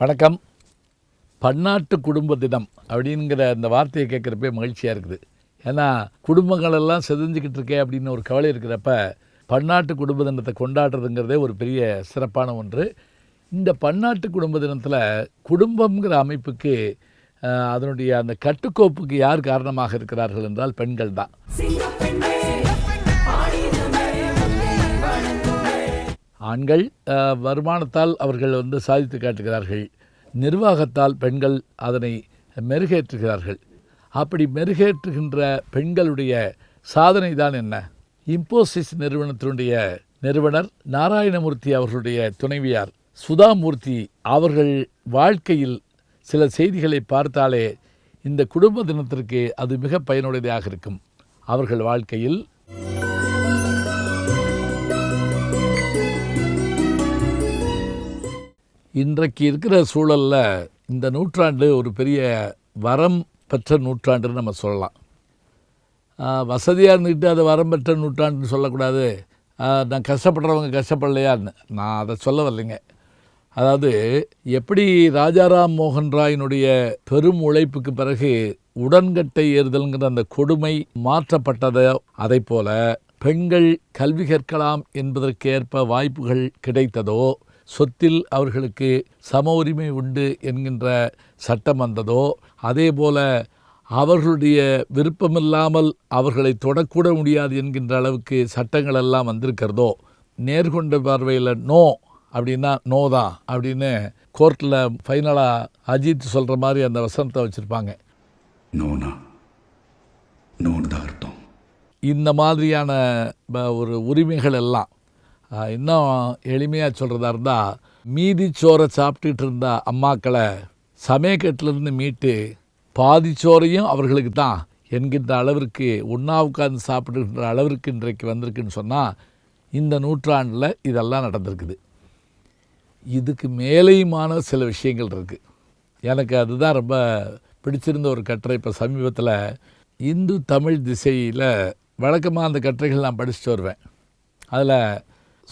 வணக்கம். பன்னாட்டு குடும்ப தினம் அப்படிங்கிற அந்த வார்த்தையை கேட்குறப்பே மகிழ்ச்சியாக இருக்குது. ஏன்னா குடும்பங்களெல்லாம் எல்லாம் இருக்கே அப்படின்னு ஒரு கவலை இருக்கிறப்ப பன்னாட்டு குடும்ப தினத்தை கொண்டாடுறதுங்கிறதே ஒரு பெரிய சிறப்பான ஒன்று. இந்த பன்னாட்டு குடும்ப தினத்தில் குடும்பம்ங்கிற அமைப்புக்கு அதனுடைய அந்த கட்டுக்கோப்புக்கு யார் காரணமாக இருக்கிறார்கள் என்றால் பெண்கள் தான் ஆண்கள் வருமானத்தால் அவர்கள் வந்து சாதித்து காட்டுகிறார்கள். நிர்வாகத்தால் பெண்கள் அதனை மெருகேற்றுகிறார்கள். அப்படி மெருகேற்றுகின்ற பெண்களுடைய சாதனை தான் என்ன? இம்போசிஸ் நிறுவனத்தினுடைய நிறுவனர் நாராயணமூர்த்தி அவர்களுடைய துணைவியார் சுதாமூர்த்தி அவர்கள் வாழ்க்கையில் சில செய்திகளை பார்த்தாலே இந்த குடும்ப தினத்திற்கு அது மிக பயனுடையதாக இருக்கும். அவர்கள் வாழ்க்கையில் இன்றைக்கு இருக்கிற சூழலில் இந்த நூற்றாண்டு ஒரு பெரிய வரம் பெற்ற நூற்றாண்டுன்னு நம்ம சொல்லலாம். வசதியாக இருந்துக்கிட்டு அதை வரம் பெற்ற நூற்றாண்டுன்னு சொல்லக்கூடாது. நான் கஷ்டப்படுறவங்க கஷ்டப்படலையான்னு. நான் அதை சொல்ல வரலைங்க அதாவது எப்படி ராஜாராம் மோகன் ராயினுடைய பெரும் உழைப்புக்கு பிறகு உடன்கட்டை ஏறுதல்ங்கிற அந்த கொடுமை மாற்றப்பட்டதோ அதை போல பெண்கள் கல்வி கற்கலாம் என்பதற்கேற்ப வாய்ப்புகள் கிடைத்ததோ சொத்தில் அவர்களுக்கு சம உரிமை உண்டு என்கின்ற சட்டம் வந்ததோ அதே போல அவர்களுடைய விருப்பமில்லாமல் அவர்களை தொடக்கூட முடியாது என்கின்ற அளவுக்கு சட்டங்கள் எல்லாம் வந்திருக்கிறதோ நேர்கொண்ட பார்வையில் நோ அப்படின்னா நோ தான் அப்படின்னு கோர்ட்டில் ஃபைனலாக அஜித் சொல்கிற மாதிரி அந்த வசனத்தை வச்சுருப்பாங்க. நோனா? நோன்னு தான் அர்த்தம். இந்த மாதிரியான ஒரு உரிமைகள் எல்லாம் இன்னும் எளிமையாக சொல்கிறதா இருந்தால் மீதி சோறை சாப்பிட்டுட்டு இருந்த அம்மாக்களை சமயக்கட்டிலிருந்து மீட்டு பாதி சோறையும் அவர்களுக்கு தான். என்கின்ற அளவிற்கு உண்ணா உட்கார்ந்து சாப்பிடுகின்ற அளவிற்கு இன்றைக்கு வந்திருக்குன்னு சொன்னால் இந்த நூற்றாண்டில் இதெல்லாம் நடந்திருக்குது. இதுக்கு மேலேயுமான சில விஷயங்கள் இருக்குது எனக்கு அதுதான் ரொம்ப பிடிச்சிருந்த ஒரு கட்டுரை. இப்போ சமீபத்தில் இந்து தமிழ் திசையில் வழக்கமாக அந்த கட்டுரைகள் நான் படிச்சுட்டு வருவேன். அதில்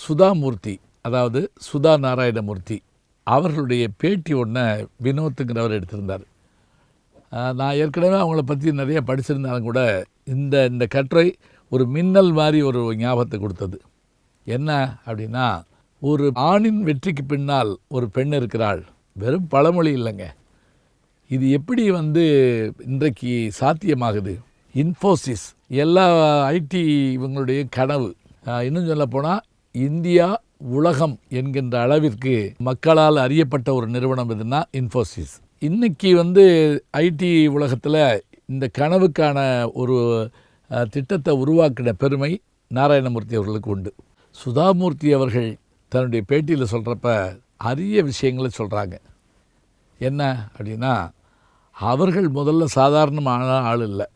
சுதாமூர்த்தி அதாவது சுதா நாராயணமூர்த்தி அவர்களுடைய பேட்டி ஒன்றை வினோத்துங்கிறவர் எடுத்திருந்தார். நான் ஏற்கனவே அவங்கள பற்றி நிறைய படிச்சிருந்தாலும் கூட இந்த இந்த கட்டுரை ஒரு மின்னல் மாதிரி ஒரு ஞாபகத்தை கொடுத்தது. என்ன அப்படின்னா ஒரு ஆணின் வெற்றிக்கு பின்னால் ஒரு பெண் இருக்கிறாள். வெறும் பழமொழி இல்லைங்க. இது எப்படி வந்து இன்றைக்கு சாத்தியமாகுது? இன்ஃபோசிஸ் எல்லா ஐடி இவங்களுடைய கனவு. இன்னும் சொல்ல போனால் இந்தியா உலகம் என்கின்ற அளவிற்கு மக்களால் அறியப்பட்ட ஒரு நிறுவனம் எதுனா இன்ஃபோசிஸ். இன்னைக்கு வந்து ஐடி உலகத்தில் இந்த கனவுக்கான ஒரு திட்டத்தை உருவாக்கின பெருமை நாராயணமூர்த்தி அவர்களுக்கு உண்டு. சுதாமூர்த்தி அவர்கள் தன்னுடைய பேட்டியில் சொல்கிறப்ப அரிய விஷயங்களை சொல்கிறாங்க என்ன அப்படின்னா அவர்கள் முதல்ல சாதாரணமான ஆள் இல்லை.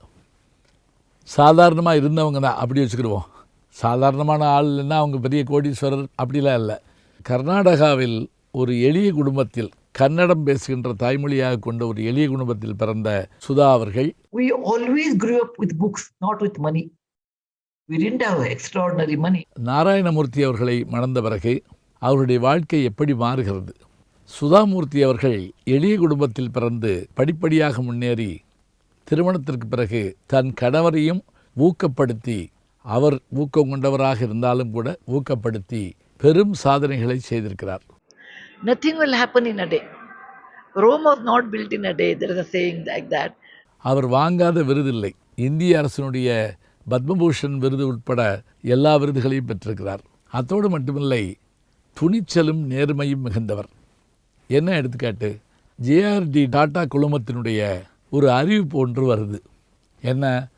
சாதாரணமாக இருந்தவங்க தான் அப்படி வச்சுக்கிடுவோம். சாதாரணமான ஆள் இல்லைன்னா அவங்க பெரிய கோடீஸ்வரர் அப்படிலாம் இல்லை கர்நாடகாவில் ஒரு எளிய குடும்பத்தில் கன்னடம் பேசுகின்ற தாய்மொழியாக கொண்ட ஒரு எளிய குடும்பத்தில் பிறந்த சுதா அவர்கள் We always grew up with books, not with money. We didn't have extraordinary money. Narayanamurthy அவர்களை மணந்த பிறகு அவருடைய வாழ்க்கை எப்படி மாறுகிறது சுதாமூர்த்தி அவர்கள் எளிய குடும்பத்தில் பிறந்து படிப்படியாக முன்னேறி திருமணத்திற்கு பிறகு தன் கணவரையும் ஊக்கப்படுத்தி அவர் ஊக்கம் கொண்டவராக இருந்தாலும் கூட ஊக்கப்படுத்தி பெரும் சாதனைகளை செய்திருக்கிறார். Nothing will happen in a day. Rome was not built in a day. There is a saying like that. அவர் வாங்காத விருதில்லை. இந்திய அரசினுடைய பத்மபூஷன் விருது உட்பட எல்லா விருதுகளையும் பெற்றிருக்கிறார். அத்தோடு மட்டுமில்லை துணிச்சலும் நேர்மையும் மிகுந்தவர். என்ன எடுத்துக்காட்டு? ஜேஆர்டி டாடா குழுமத்தினுடைய ஒரு அறிவிப்பு ஒன்று வருது. என்ன?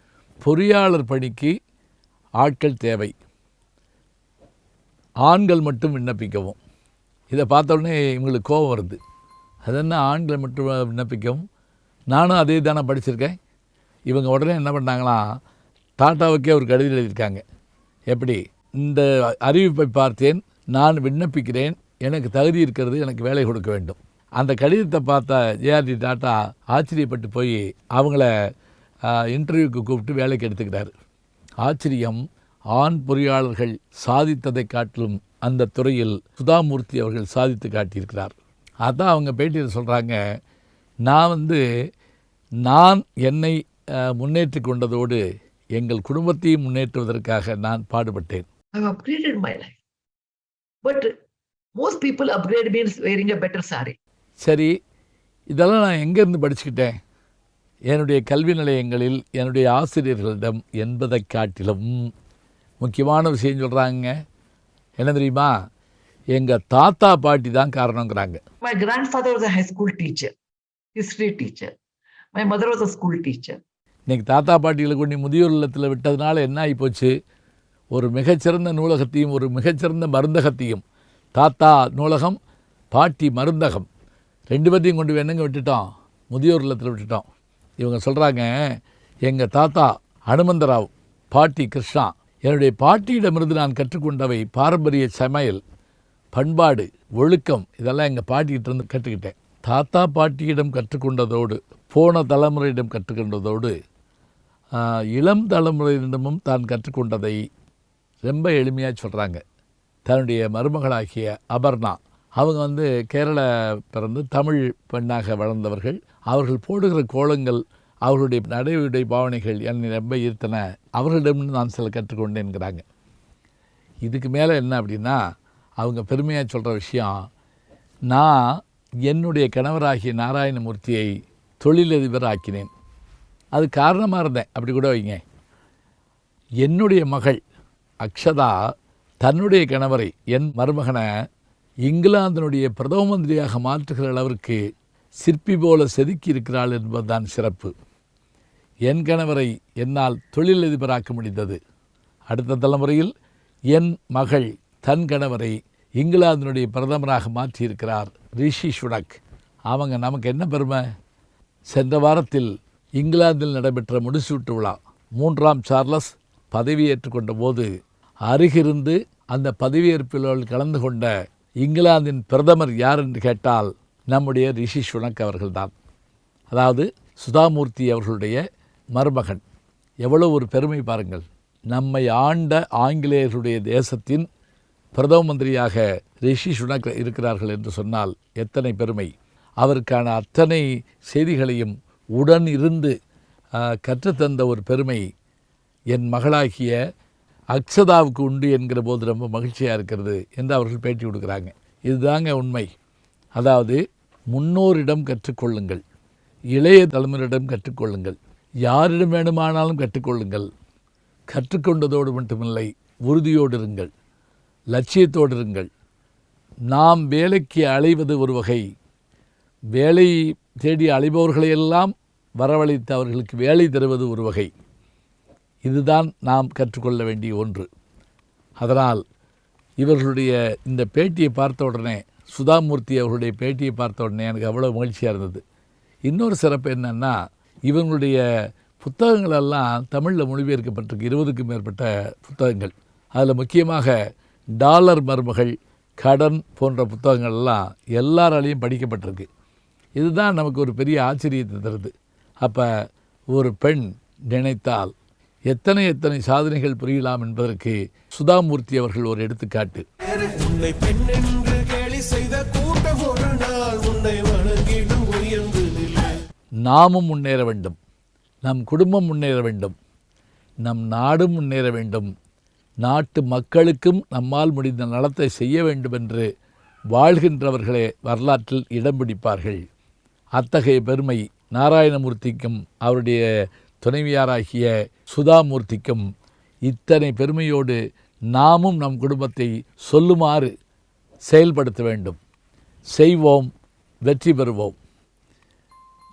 பொறியாளர் பணிக்கு ஆட்கள் தேவை. ஆண்கள் மட்டும் விண்ணப்பிக்கவும். இதை பார்த்த உடனே இவங்களுக்கு கோபம் வருது. அது என்ன ஆண்களை மட்டும் விண்ணப்பிக்கவும்? நானும் அதே தானே படிச்சிருக்கேன். இவங்க உடனே என்ன பண்ணாங்களா டாட்டாவுக்கே ஒரு கடிதம் எழுதியிருக்காங்க. எப்படி? இந்த அறிவிப்பை பார்த்தேன் நான் விண்ணப்பிக்கிறேன் எனக்கு தகுதி இருக்கிறது எனக்கு வேலை கொடுக்க வேண்டும். அந்த கடிதத்தை பார்த்த ஜேஆர்டி டாட்டா ஆச்சரியப்பட்டு போய் அவங்கள இன்டர்வியூக்கு கூப்பிட்டு வேலைக்கு எடுத்துக்கிறாரு ஆச்சரியம் ஆண் பொறியாளர்கள் சாதித்ததை காட்டிலும் அந்த துறையில் சுதாமூர்த்தி அவர்கள் சாதித்து காட்டியிருக்கிறார் அதான் அவங்க பேட்டியில் சொல்கிறாங்க நான் வந்து நான் என்னை அஹ், முன்னேற்றிக் கொண்டதோடு எங்கள் குடும்பத்தையும் முன்னேற்றுவதற்காக நான் பாடுபட்டேன் I've upgraded my life. But most people upgrade means wearing a better sari. சரி இதெல்லாம் நான் எங்கேருந்து படிச்சுக்கிட்டேன் என்னுடைய கல்வி நிலையங்களில் என்னுடைய ஆசிரியர்களிடம் என்பதை காட்டிலும் முக்கியமான விஷயம் சொல்கிறாங்க என்ன தெரியுமா? எங்கள் தாத்தா பாட்டி தான் காரணங்கிறாங்க. My grandfather was a high school teacher, history teacher. My mother was a school teacher. இன்னைக்கு தாத்தா பாட்டிகளை கொண்டு முதியோர் இல்லத்தில் விட்டதுனால என்ன ஆகிப்போச்சு ஒரு மிகச்சிறந்த நூலகத்தையும் ஒரு மிகச்சிறந்த மருந்தகத்தையும் தாத்தா நூலகம் பாட்டி மருந்தகம் ரெண்டு பேர்த்தையும் கொண்டு என்னங்க விட்டுட்டோம்? முதியோர் இல்லத்தில் விட்டுட்டோம். இவங்க சொல்கிறாங்க எங்கள் தாத்தா அனுமந்தராவ் பாட்டி கிருஷ்ணா என்னுடைய பாட்டியிடமிருந்து நான் கற்றுக்கொண்டவை பாரம்பரிய சமையல் பண்பாடு ஒழுக்கம் இதெல்லாம் எங்கள் பாட்டிகிட்ட இருந்து கற்றுக்கிட்டேன். தாத்தா பாட்டியிடம் கற்றுக்கொண்டதோடு போன தலைமுறையிடம் கற்றுக்கொண்டதோடு இளம் தலைமுறையிடமும் தான் கற்றுக்கொண்டதை ரொம்ப எளிமையாக சொல்கிறாங்க தன்னுடைய மருமகளாகிய அபர்ணா அவங்க வந்து கேரள பிறந்து தமிழ் பெண்ணாக வளர்ந்தவர்கள். அவர்கள் போடுகிற கோலங்கள் அவர்களுடைய நடையுடை பாவனைகள் என்னை ரொம்ப ஈர்த்தன. அவர்களிடம்னு நான் சில கற்றுக்கொண்டேன்கிறாங்க இதுக்கு மேலே என்ன அப்படின்னா அவங்க பெருமையாக சொல்கிற விஷயம் நான் என்னுடைய கணவராகிய நாராயணமூர்த்தியை தொழிலதிபர் ஆக்கினேன் அது காரணமாக இருந்தேன். அப்படி கூட வைங்க. என்னுடைய மகள் அக்ஷதா தன்னுடைய கணவரை என் மருமகனை இங்கிலாந்தினுடைய பிரதம மந்திரியாக மாற்றுகிற அளவிற்கு சிற்பி போல செதுக்கி இருக்கிறாள் என்பதுதான் சிறப்பு. என் கணவரை என்னால் தொழிலதிபராக்க முடிந்தது. அடுத்த தலைமுறையில் என் மகள் தன் கணவரை இங்கிலாந்தினுடைய பிரதமராக மாற்றியிருக்கிறார் ரிஷி சுடக். அவங்க நமக்கு என்ன பெருமை? சென்ற வாரத்தில் இங்கிலாந்தில் நடைபெற்ற முடிசூட்டு விழா மூன்றாம் சார்லஸ் பதவியேற்றுக்கொண்ட போது அருகிருந்து அந்த பதவியேற்பில் கலந்து கொண்ட இங்கிலாந்தின் பிரதமர் யார் என்று கேட்டால் நம்முடைய ரிஷி சுனக் அவர்கள்தான். அதாவது சுதாமூர்த்தி அவர்களுடைய மருமகன். எவ்வளோ ஒரு பெருமை பாருங்கள். நம்மை ஆண்ட ஆங்கிலேயர்களுடைய தேசத்தின் பிரதம மந்திரியாக ரிஷி சுனக் இருக்கிறார்கள் என்று சொன்னால் எத்தனை பெருமை. அவருக்கான அத்தனை செய்திகளையும் உடன் இருந்து கற்றுத்தந்த ஒரு பெருமை என் மகளாகிய அக்ஷதாவுக்கு உண்டு என்கிற போது ரொம்ப மகிழ்ச்சியாக இருக்கிறது என்று அவர்கள் பேட்டி கொடுக்குறாங்க. இதுதாங்க உண்மை. அதாவது முன்னோரிடம் கற்றுக்கொள்ளுங்கள். இளைய தலைமுறையிடம் கற்றுக்கொள்ளுங்கள். யாரிடம் வேணுமானாலும் கற்றுக்கொள்ளுங்கள். கற்றுக்கொண்டதோடு மட்டுமில்லை உறுதியோடு இருங்கள். லட்சியத்தோடு இருங்கள். நாம் வேலைக்கு அலைவது ஒரு வகை. வேலை தேடி அலைபவர்களையெல்லாம் வரவழைத்து அவர்களுக்கு வேலை தருவது ஒரு வகை. இதுதான் நாம் கற்றுக்கொள்ள வேண்டிய ஒன்று. அதனால் இவர்களுடைய இந்த பேட்டியை பார்த்த உடனே சுதாமூர்த்தி அவர்களுடைய பேட்டியை பார்த்த உடனே எனக்கு அவ்வளோ மகிழ்ச்சியாக இருந்தது. இன்னொரு சிறப்பு என்னன்னா இவங்களுடைய புத்தகங்களெல்லாம் தமிழில் மொழிபெயர்க்கப்பட்டிருக்கு. இருபதுக்கும் மேற்பட்ட புத்தகங்கள். அதில் முக்கியமாக டாலர் மருமகள் கடன் போன்ற புத்தகங்கள்லாம் எல்லாராலையும் படிக்கப்பட்டிருக்கு. இதுதான் நமக்கு ஒரு பெரிய ஆச்சரியத்தை தருது. அப்போ ஒரு பெண் நினைத்தால் எத்தனை எத்தனை சாதனைகள் புரியலாம் என்பதற்கு சுதாமூர்த்தி அவர்கள் ஒரு எடுத்துக்காட்டு. நாமும் முன்னேற வேண்டும். நம் குடும்பம் முன்னேற வேண்டும். நம் நாடும் முன்னேற வேண்டும். நாட்டு மக்களுக்கும் நம்மால் முடிந்த நலத்தை செய்ய வேண்டும் என்று வாழ்கின்றவர்களே வரலாற்றில் இடம் பிடிப்பார்கள். அத்தகைய பெருமை நாராயணமூர்த்திக்கும் அவருடைய துணைவியாராகிய சுதாமூர்த்திக்கும் இத்தனை பெருமையோடு நாமும் நம் குடும்பத்தை சொல்லுமாறு செயல்படுத்த வேண்டும். செய்வோம் வெற்றி பெறுவோம்.